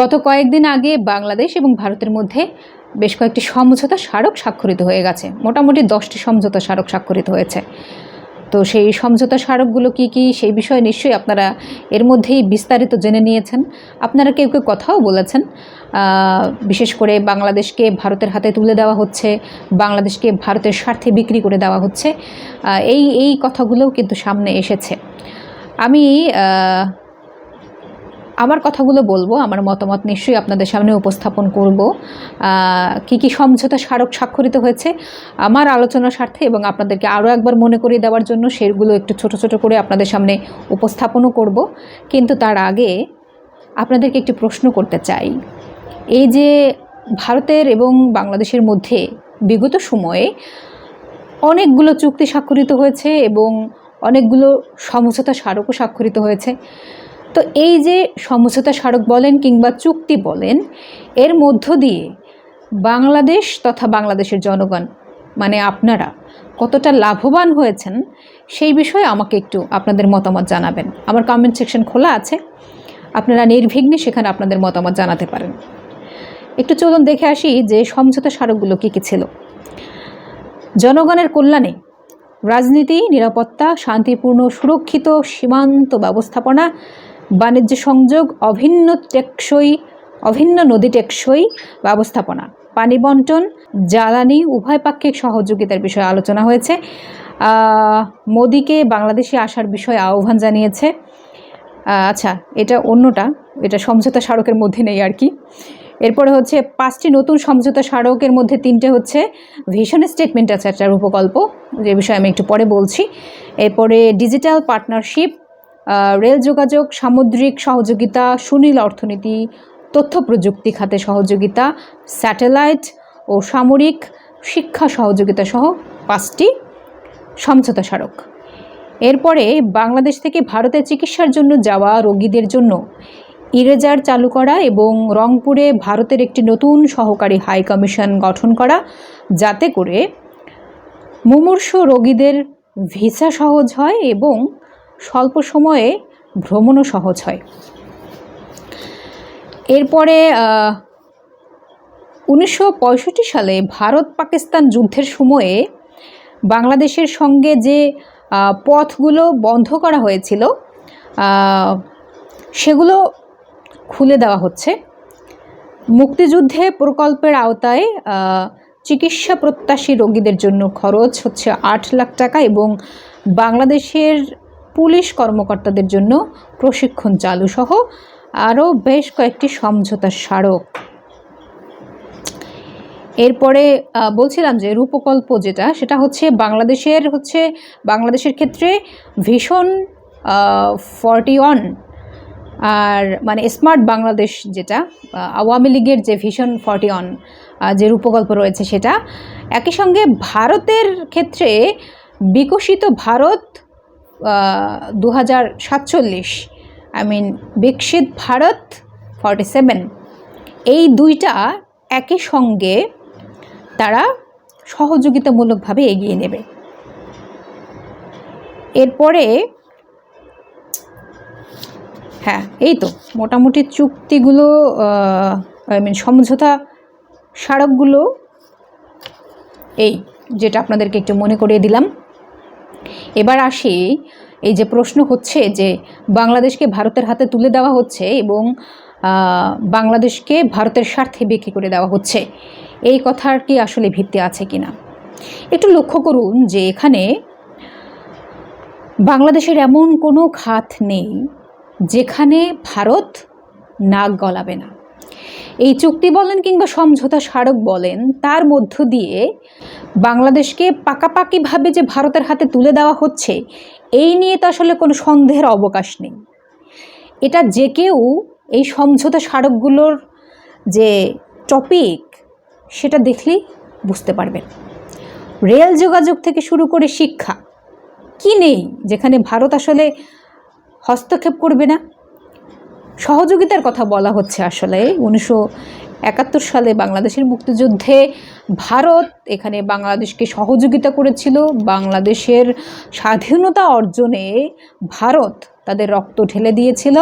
গত কয়েকদিন আগে বাংলাদেশ এবং ভারতের মধ্যে বেশ কয়েকটি সমঝোতা স্মারক স্বাক্ষরিত হয়ে গেছে। মোটামুটি দশটি সমঝোতা স্মারক স্বাক্ষরিত হয়েছে। তো সেই সমঝোতা স্মারকগুলো কী কী, সেই বিষয়ে নিশ্চয়ই আপনারা এর মধ্যেই বিস্তারিত জেনে নিয়েছেন। আপনারা কেউ কেউ কথাও বলেছেন বিশেষ করে বাংলাদেশকে ভারতের হাতে তুলে দেওয়া হচ্ছে, বাংলাদেশকে ভারতের স্বার্থে বিক্রি করে দেওয়া হচ্ছে এই এই কথাগুলোও কিন্তু সামনে এসেছে। আমি আমার কথাগুলো বলব, আমার মতামত নিশ্চয়ই আপনাদের সামনে উপস্থাপন করব। কি কি সমঝোতা স্মারক স্বাক্ষরিত হয়েছে, আমার আলোচনার স্বার্থে এবং আপনাদেরকে আরও একবার মনে করিয়ে দেওয়ার জন্য সেগুলো একটু ছোট ছোট করে আপনাদের সামনে উপস্থাপনও করব। কিন্তু তার আগে আপনাদেরকে একটি প্রশ্ন করতে চাই। এই যে ভারতের এবং বাংলাদেশের মধ্যে বিগত সময়ে অনেকগুলো চুক্তি স্বাক্ষরিত হয়েছে এবং অনেকগুলো সমঝোতা স্মারকও স্বাক্ষরিত হয়েছে। তো এই যে সমঝোতা স্মারক বলেন কিংবা চুক্তি বলেন, এর মধ্য দিয়ে বাংলাদেশ তথা বাংলাদেশের জনগণ মানে আপনারা কতটা লাভবান হয়েছেন, সেই বিষয়ে আমাকে একটু আপনাদের মতামত জানাবেন। আমার কমেন্ট সেকশন খোলা আছে। আপনারা নির্বিঘ্নে সেখানে আপনাদের মতামত জানাতে পারেন। একটু চলুন দেখে আসি যে সমঝোতা স্মারকগুলো কী কী ছিল। জনগণের কল্যাণে রাজনীতি, নিরাপত্তা, শান্তিপূর্ণ, সুরক্ষিত, সীমান্ত ব্যবস্থাপনা বাণিজ্য সংযোগ, অভিন্ন টেকসই, অভিন্ন নদী টেকসই ব্যবস্থাপনা, পানি বন্টন, জ্বালানি, উভয় পাক্ষিক সহযোগিতার বিষয়ে আলোচনা হয়েছে। মোদিকে বাংলাদেশে আসার বিষয়ে আহ্বান জানিয়েছে। আচ্ছা এটা অন্যটা, এটা সমঝোতা স্মারকের মধ্যে নেই আর কি। এরপরে হচ্ছে, পাঁচটি নতুন সমঝোতা স্মারকের মধ্যে তিনটে হচ্ছে ভিশন স্টেটমেন্ট আছে একটা প্রকল্প যে বিষয়ে আমি একটু পরে বলছি। এরপরে ডিজিটাল পার্টনারশিপ রেল যোগাযোগ, সামুদ্রিক সহযোগিতা, সুনীল অর্থনীতি, তথ্য প্রযুক্তি খাতে সহযোগিতা, স্যাটেলাইট ও সামরিক শিক্ষা সহযোগিতা সহ পাঁচটি সমঝোতা স্মারক। এরপরে বাংলাদেশ থেকে ভারতে চিকিৎসার জন্য যাওয়া রোগীদের জন্য ইরেজার চালু করা এবং রংপুরে ভারতের একটি নতুন সহকারী হাই কমিশন গঠন করা, যাতে করে মুমূর্ষ রোগীদের ভিসা সহজ হয় এবং স্বল্প সময়ে ভ্রমণও সহজ হয়। এরপরে উনিশশো পঁয়ষট্টি সালে ভারত পাকিস্তান যুদ্ধের সময়ে বাংলাদেশের সঙ্গে যে পথগুলো বন্ধ করা হয়েছিল সেগুলো খুলে দেওয়া হচ্ছে। মুক্তিযুদ্ধে প্রকল্পের আওতায় চিকিৎসা প্রত্যাশী রোগীদের জন্য খরচ হচ্ছে আট লাখ টাকা এবং বাংলাদেশের পুলিশ কর্মকর্তাদের জন্য প্রশিক্ষণ চালু সহ আরও বেশ কয়েকটি সমঝোতা স্মারক। এরপরে বলছিলাম যে রূপকল্প যেটা, সেটা হচ্ছে বাংলাদেশের হচ্ছে, বাংলাদেশের ক্ষেত্রে ভীষণ ফর্টি ওয়ান আর মানে স্মার্ট বাংলাদেশ যেটা আওয়ামী লীগের যে ভিশন ফর্টি ওয়ান যে রূপকল্প রয়েছে সেটা, একই সঙ্গে ভারতের ক্ষেত্রে বিকশিত ভারত দু হাজার সাতচল্লিশ আই মিন বিকশিত ভারত ফর্টি সেভেন এই দুইটা একই সঙ্গে তারা সহযোগিতামূলকভাবে এগিয়ে নেবে। এরপরে হ্যাঁ এই তো, মোটামুটি চুক্তিগুলো আই মিন সমঝোতা স্মারকগুলো, এই, যেটা আপনাদেরকে একটু মনে করিয়ে দিলাম। এবার আসি এই যে প্রশ্ন হচ্ছে যে বাংলাদেশকে ভারতের হাতে তুলে দেওয়া হচ্ছে এবং বাংলাদেশকে ভারতের স্বার্থে বিক্রি করে দেওয়া হচ্ছে। এই কথার কি আসলে ভিত্তি আছে কিনা? একটু লক্ষ্য করুন যে এখানে বাংলাদেশের এমন কোনো খাত নেই যেখানে ভারত নাক গলাবে না। এই চুক্তি বলেন কিংবা সমঝোতা স্মারক বলেন, তার মধ্য দিয়ে বাংলাদেশকে পাকাপাকিভাবে যে ভারতের হাতে তুলে দেওয়া হচ্ছে, এই নিয়ে তো আসলে কোনো সন্দেহের অবকাশ নেই। এটা যে কেউ এই সমঝোতা স্মারকগুলোর যে টপিক সেটা দেখলেই বুঝতে পারবেন। রেল যোগাযোগ থেকে শুরু করে শিক্ষা, কি নেই? যেখানে ভারত আসলে হস্তক্ষেপ করবে না। সহযোগিতার কথা বলা হচ্ছে আসলে, উনিশশো একাত্তর সালে বাংলাদেশের মুক্তিযুদ্ধে ভারত এখানে বাংলাদেশকে সহযোগিতা করেছিল। বাংলাদেশের স্বাধীনতা অর্জনে ভারত তাদের রক্ত ঢেলে দিয়েছিল।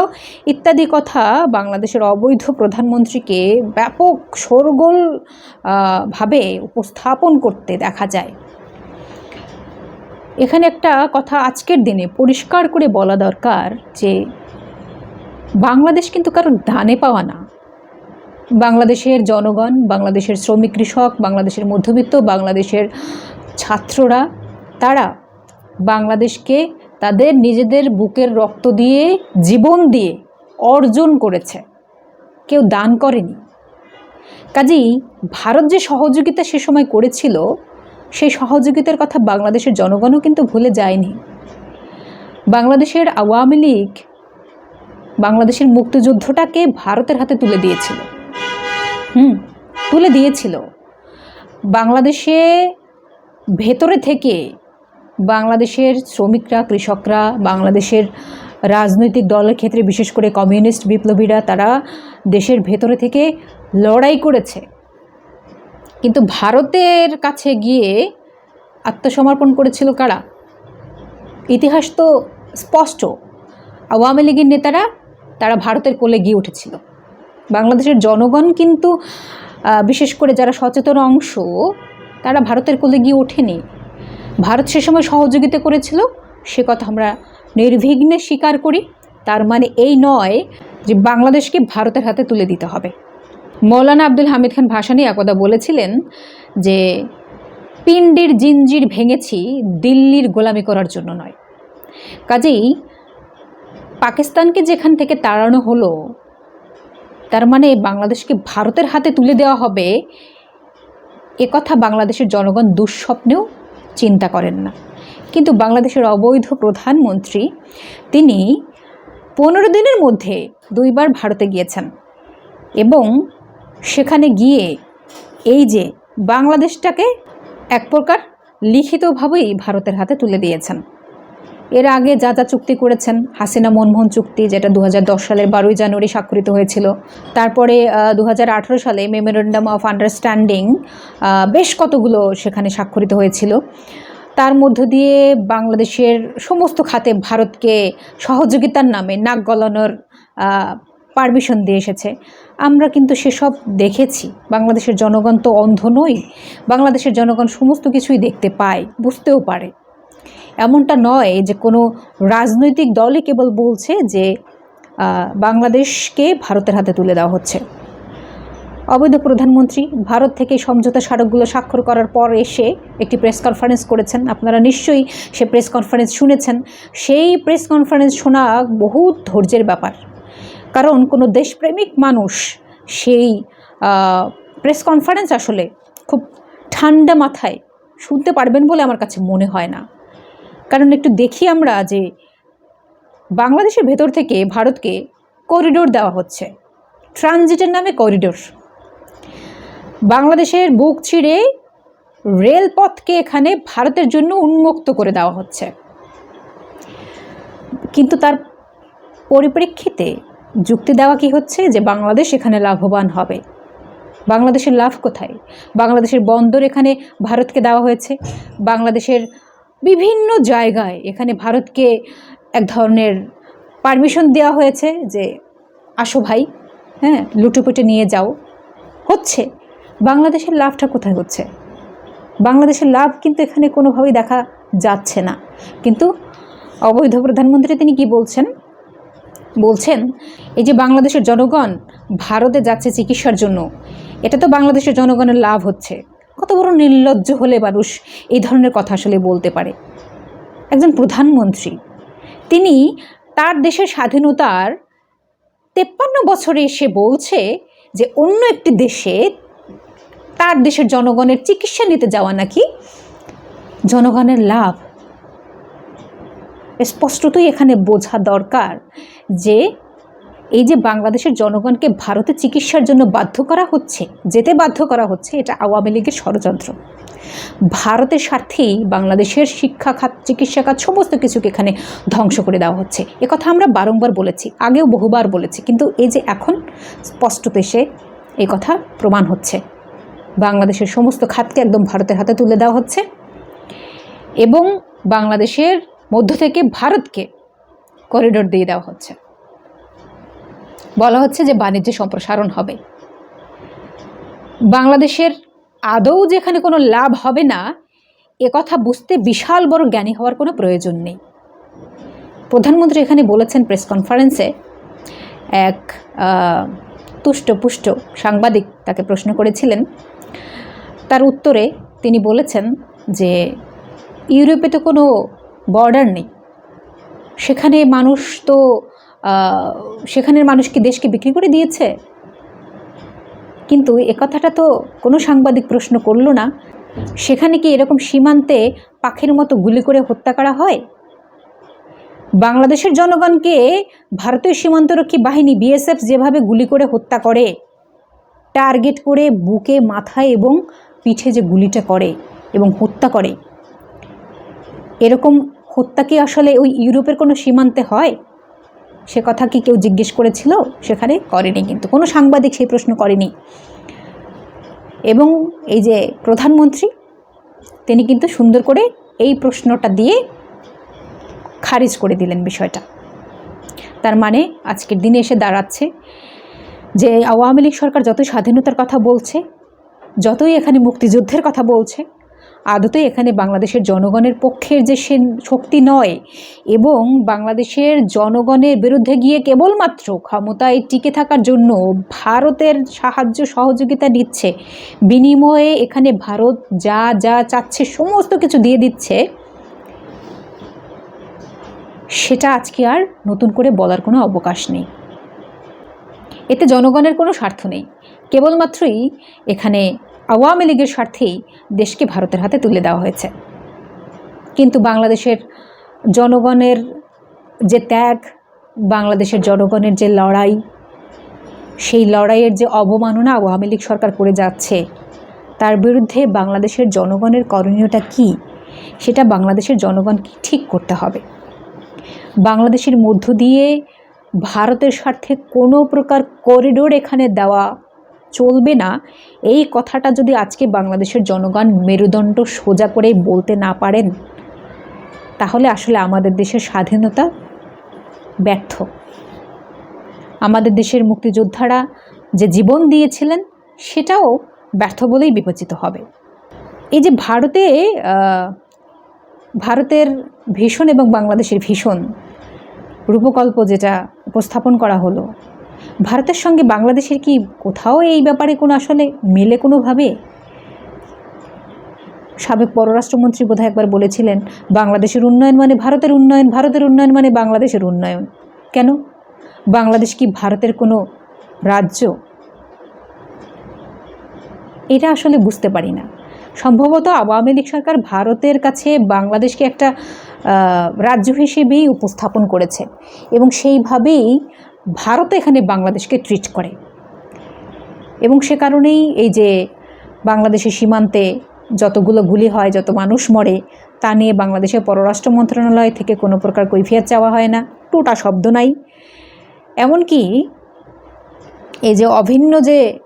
ইত্যাদি কথা বাংলাদেশের অবৈধ প্রধানমন্ত্রীকে ব্যাপক শোরগোল আহ, ভাবে উপস্থাপন করতে দেখা যায়। এখানে একটা কথা আজকের দিনে পরিষ্কার করে বলা দরকার যে বাংলাদেশ কিন্তু কারোর দানে পাওয়া না। বাংলাদেশের জনগণ, বাংলাদেশের শ্রমিক কৃষক, বাংলাদেশের মধ্যবিত্ত, বাংলাদেশের ছাত্ররা, তারা বাংলাদেশকে তাদের নিজেদের বুকের রক্ত দিয়ে, জীবন দিয়ে অর্জন করেছে। কেউ দান করেনি। কাজেই ভারত যে সহযোগিতা সে সময় করেছিল, সেই সহযোগিতার কথা বাংলাদেশের জনগণও কিন্তু ভুলে যায়নি। বাংলাদেশের আওয়ামী লীগ বাংলাদেশের মুক্তিযুদ্ধটাকে ভারতের হাতে তুলে দিয়েছিল। হুম, তুলে দিয়েছিল। বাংলাদেশে ভেতরে থেকে বাংলাদেশের শ্রমিকরা, কৃষকরা, বাংলাদেশের রাজনৈতিক দলের ক্ষেত্রে, বিশেষ করে কমিউনিস্ট বিপ্লবীরা, তারা দেশের ভেতরে থেকে লড়াই করেছে। কিন্তু ভারতের কাছে গিয়ে আত্মসমর্পণ করেছিল কারা? ইতিহাস তো স্পষ্ট। আওয়ামী লীগের নেতারা, তারা ভারতের কোলে গিয়ে উঠেছিল। বাংলাদেশের জনগণ কিন্তু বিশেষ করে যারা সচেতন অংশ, তারা ভারতের কোলে গিয়ে ওঠেনি। ভারত সে সময় সহযোগিতা করেছিল, সে কথা আমরা নির্বিঘ্নে স্বীকার করি। তার মানে এই নয় যে বাংলাদেশকে ভারতের হাতে তুলে দিতে হবে। মৌলানা আব্দুল হামিদ খান ভাসানী একদা বলেছিলেন যে, পিণ্ডির জিঞ্জির ভেঙেছি দিল্লির গোলামি করার জন্য নয়। কাজেই পাকিস্তানকে যেখান থেকে তাড়ানো হলো তার মানে বাংলাদেশকে ভারতের হাতে তুলে দেওয়া হবে, এ কথা বাংলাদেশের জনগণ দুঃস্বপ্নেও চিন্তা করেন না। কিন্তু বাংলাদেশের অবৈধ প্রধানমন্ত্রী, তিনি পনেরো দিনের মধ্যে দুইবার ভারতে গিয়েছেন এবং সেখানে গিয়ে এই যে বাংলাদেশটাকে এক প্রকার লিখিতভাবেই ভারতের হাতে তুলে দিয়েছেন। এর আগে যা যা চুক্তি করেছেন, হাসিনা মনমোহন চুক্তি, যেটা দু হাজার দশ সালের বারোই জানুয়ারি স্বাক্ষরিত হয়েছিল। তারপরে দু হাজার আঠেরো সালে মেমোরেন্ডাম অফ আন্ডারস্ট্যান্ডিং বেশ কতগুলো সেখানে স্বাক্ষরিত হয়েছিল। তার মধ্য দিয়ে বাংলাদেশের সমস্ত খাতে ভারতকে সহযোগিতার নামে নাক গলানোর পারমিশন দিয়ে এসেছে। আমরা কিন্তু সেসব দেখেছি। বাংলাদেশের জনগণ তো অন্ধ নই। বাংলাদেশের জনগণ সমস্ত কিছুই দেখতে পায়, বুঝতেও পারে। এমনটা নয় যে কোনো রাজনৈতিক দলই কেবল বলছে যে বাংলাদেশকে ভারতের হাতে তুলে দেওয়া হচ্ছে। অবৈধ প্রধানমন্ত্রী ভারত থেকে সমঝোতা স্মারকগুলো স্বাক্ষর করার পর এসে একটি প্রেস কনফারেন্স করেছেন। আপনারা নিশ্চয়ই সে প্রেস কনফারেন্স শুনেছেন। সেই প্রেস কনফারেন্স শোনা বহু ধৈর্যের ব্যাপার। কারণ কোনো দেশপ্রেমিক মানুষ সেই প্রেস কনফারেন্স আসলে খুব ঠান্ডা মাথায় শুনতে পারবেন বলে আমার কাছে মনে হয় না। কারণ একটু দেখি আমরা যে বাংলাদেশের ভেতর থেকে ভারতকে করিডোর দেওয়া হচ্ছে। ট্রানজিটের নামে করিডোর বাংলাদেশের বুক ছিঁড়ে রেলপথকে এখানে ভারতের জন্য উন্মুক্ত করে দেওয়া হচ্ছে। কিন্তু তার পরিপ্রেক্ষিতে যুক্তি দেওয়া কি হচ্ছে যে বাংলাদেশ এখানে লাভবান হবে? বাংলাদেশের লাভ কোথায়? বাংলাদেশের বন্দর এখানে ভারতকে দেওয়া হয়েছে। বাংলাদেশের বিভিন্ন জায়গায় এখানে ভারতকে এক ধরনের পারমিশন দেওয়া হয়েছে যে আসো ভাই হ্যাঁ লুটেপুটে নিয়ে যাও। হচ্ছে। বাংলাদেশের লাভটা কোথায় হচ্ছে? বাংলাদেশের লাভ কিন্তু এখানে কোনোভাবেই দেখা যাচ্ছে না। কিন্তু অবৈধ প্রধানমন্ত্রী তিনি কি বলছেন? বলছেন, এই যে বাংলাদেশের জনগণ ভারতে যাচ্ছে চিকিৎসার জন্য, এটা তো বাংলাদেশের জনগণের লাভ হচ্ছে। কত বড় নির্লজ্জ হলে মানুষ এই ধরনের কথা আসলে বলতে পারে। একজন প্রধানমন্ত্রী, তিনি তার দেশের স্বাধীনতার তেপ্পান্ন বছরে এসে বলছে যে, অন্য একটি দেশে তার দেশের জনগণের চিকিৎসা নিতে যাওয়া নাকি জনগণের লাভ। স্পষ্টতই এখানে বোঝা দরকার যে এই যে বাংলাদেশের জনগণকে ভারতে চিকিৎসার জন্য বাধ্য করা হচ্ছে, যেতে বাধ্য করা হচ্ছে, এটা আওয়ামী লীগের ষড়যন্ত্র। ভারতের স্বার্থেই বাংলাদেশের শিক্ষা খাত, চিকিৎসা খাত সমস্ত কিছুকে এখানে ধ্বংস করে দেওয়া হচ্ছে। কথা আমরা বারংবার বলেছি, আগেও বহুবার বলেছি, কিন্তু এই যে এখন স্পষ্টত এসে এই কথা প্রমাণ হচ্ছে। বাংলাদেশের সমস্ত খাতকে একদম ভারতের হাতে তুলে দেওয়া হচ্ছে এবং বাংলাদেশের মধ্য থেকে ভারতকে করিডোর দিয়ে দেওয়া হচ্ছে। বলা হচ্ছে যে বাণিজ্য সম্প্রসারণ হবে। বাংলাদেশের আদৌ যেখানে কোনো লাভ হবে না, এ কথা বুঝতে বিশাল বড় জ্ঞানী হওয়ার কোনো প্রয়োজন নেই। প্রধানমন্ত্রী এখানে বলেছেন প্রেস কনফারেন্সে, এক তুষ্টপুষ্ট সাংবাদিক তাকে প্রশ্ন করেছিলেন। তার উত্তরে তিনি বলেছেন যে, ইউরোপে তো কোনো বর্ডার নেই। সেখানে মানুষ তো সেখানের মানুষ কি দেশকে বিক্রি করে দিয়েছে? কিন্তু এ কথাটা তো কোনো সাংবাদিক প্রশ্ন করল না। সেখানে কি এরকম সীমান্তে পাখির মতো গুলি করে হত্যা করা হয়? বাংলাদেশের জনগণকে ভারতীয় সীমান্তরক্ষী বাহিনী, বিএসএফ যেভাবে গুলি করে হত্যা করে, টার্গেট করে বুকে, মাথায় এবং পিঠে যে গুলিটা করে এবং হত্যা করে, এরকম হত্যা কি আসলে ওই ইউরোপের কোনো সীমান্তে হয়? সে কথা কি কেউ জিজ্ঞেস করেছিল? সেখানে করেনি কিন্তু। কোনো সাংবাদিক সেই প্রশ্ন করেনি। এবং এই যে প্রধানমন্ত্রী, তিনি কিন্তু সুন্দর করে এই প্রশ্নটা দিয়ে খারিজ করে দিলেন বিষয়টা। তার মানে আজকের দিনে এসে দাঁড়াচ্ছে যে আওয়ামী লীগ সরকার যতই স্বাধীনতার কথা বলছে, যতই এখানে মুক্তিযুদ্ধের কথা বলছে আদতে এখানে বাংলাদেশের জনগণের পক্ষের যে সে শক্তি নয় এবং বাংলাদেশের জনগণের বিরুদ্ধে গিয়ে কেবলমাত্র ক্ষমতায় টিকে থাকার জন্য ভারতের সাহায্য সহযোগিতা নিচ্ছে, বিনিময়ে এখানে ভারত যা যা চাচ্ছে, সমস্ত কিছু দিয়ে দিচ্ছে, সেটা আজকে আর নতুন করে বলার কোনো অবকাশ নেই। এতে জনগণের কোনো স্বার্থ নেই। কেবলমাত্রই এখানে আওয়ামী লীগের স্বার্থেই দেশকে ভারতের হাতে তুলে দেওয়া হয়েছে। কিন্তু বাংলাদেশের জনগণের যে ত্যাগ, বাংলাদেশের জনগণের যে লড়াই, সেই লড়াইয়ের যে অবমাননা আওয়ামী লীগ সরকার করে যাচ্ছে, তার বিরুদ্ধে বাংলাদেশের জনগণের করণীয়টা কি, সেটা বাংলাদেশের জনগণকে ঠিক করতে হবে। বাংলাদেশের মধ্য দিয়ে ভারতের স্বার্থে কোনো প্রকার করিডোর এখানে দেওয়া চলবে না। এই কথাটা যদি আজকে বাংলাদেশের জনগণ মেরুদণ্ড সোজা করে বলতে না পারেন, তাহলে আসলে আমাদের দেশের স্বাধীনতা ব্যর্থ। আমাদের দেশের মুক্তিযোদ্ধারা যে জীবন দিয়েছিলেন, সেটাও ব্যর্থ বলেই বিবেচিত হবে। এই যে ভারতে ভারতের ভীষণ এবং বাংলাদেশের ভীষণ রূপকল্প যেটা উপস্থাপন করা হলো ভারতের সঙ্গে বাংলাদেশের কি কোথাও এই ব্যাপারে কোনো আসলে মেলে কোনোভাবে? সাবেক পররাষ্ট্রমন্ত্রী বোধহয় একবার বলেছিলেন, বাংলাদেশের উন্নয়ন মানে ভারতের উন্নয়ন ভারতের উন্নয়ন মানে বাংলাদেশের উন্নয়ন। কেন? বাংলাদেশ কি ভারতের কোনো রাজ্য? এটা আসলে বুঝতে পারি না। সম্ভবত আওয়ামী লীগ সরকার ভারতের কাছে বাংলাদেশকে একটা রাজ্য হিসেবেই উপস্থাপন করেছে এবং সেইভাবেই ভারত এখানে বাংলাদেশকে ট্রিট করে। এবং সে কারণেই এই যে বাংলাদেশের সীমান্তে যতগুলো গুলি হয়, যত মানুষ মরে, তা নিয়ে বাংলাদেশের পররাষ্ট্র মন্ত্রণালয় থেকে কোনো প্রকার কৈফিয়াত চাওয়া হয় না। টোটা শব্দ নাই। এমনকি এই যে অভিন্ন যে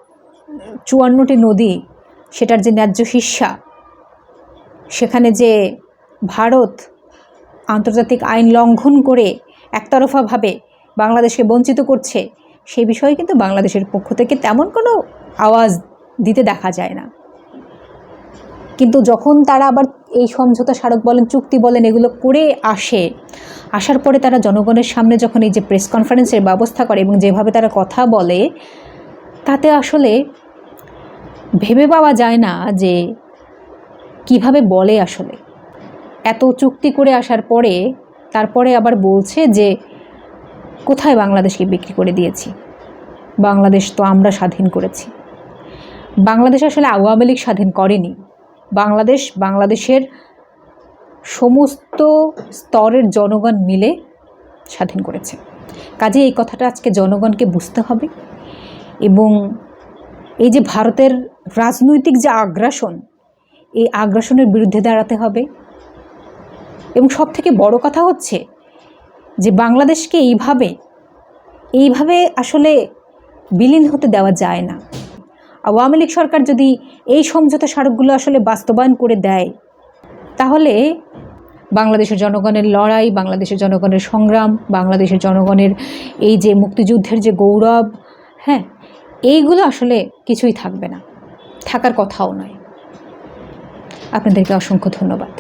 চুয়ান্নটি নদী, সেটার যে ন্যায্য হিস্সা সেখানে যে ভারত আন্তর্জাতিক আইন লঙ্ঘন করে একতরফাভাবে বাংলাদেশকে বঞ্চিত করছে, সেই বিষয়ে কিন্তু বাংলাদেশের পক্ষ থেকে তেমন কোনো আওয়াজ দিতে দেখা যায় না। কিন্তু যখন তারা আবার এই সমঝোতা স্মারক বলেন, চুক্তি বলেন, এগুলো করে আসে, আসার পরে তারা জনগণের সামনে যখন এই যে প্রেস কনফারেন্সের ব্যবস্থা করে এবং যেভাবে তারা কথা বলে, তাতে আসলে ভেবে পাওয়া যায় না যে কীভাবে বলে আসলে। এত চুক্তি করে আসার পরে, তারপরে আবার বলছে যে কোথায় বাংলাদেশকে বিক্রি করে দিয়েছি? বাংলাদেশ তো আমরা স্বাধীন করেছি। বাংলাদেশ আসলে আওয়ামী লীগ স্বাধীন করেনি। বাংলাদেশ, বাংলাদেশের সমস্ত স্তরের জনগণ মিলে স্বাধীন করেছে। কাজে এই কথাটা আজকে জনগণকে বুঝতে হবে এবং এই যে ভারতের রাজনৈতিক যে আগ্রাসন, এই আগ্রাসনের বিরুদ্ধে দাঁড়াতে হবে। এবং সব থেকে বড় কথা হচ্ছে যে বাংলাদেশকে এইভাবে এইভাবে আসলে বিলীন হতে দেওয়া যায় না। আওয়ামী লীগ সরকার যদি এই সমঝোতা স্মারকগুলো আসলে বাস্তবায়ন করে দেয়, তাহলে বাংলাদেশের জনগণের লড়াই, বাংলাদেশের জনগণের সংগ্রাম, বাংলাদেশের জনগণের এই যে মুক্তিযুদ্ধের যে গৌরব হ্যাঁ এইগুলো আসলে কিছুই থাকবে না, থাকার কথাও নয়। আপনাদেরকে অসংখ্য ধন্যবাদ।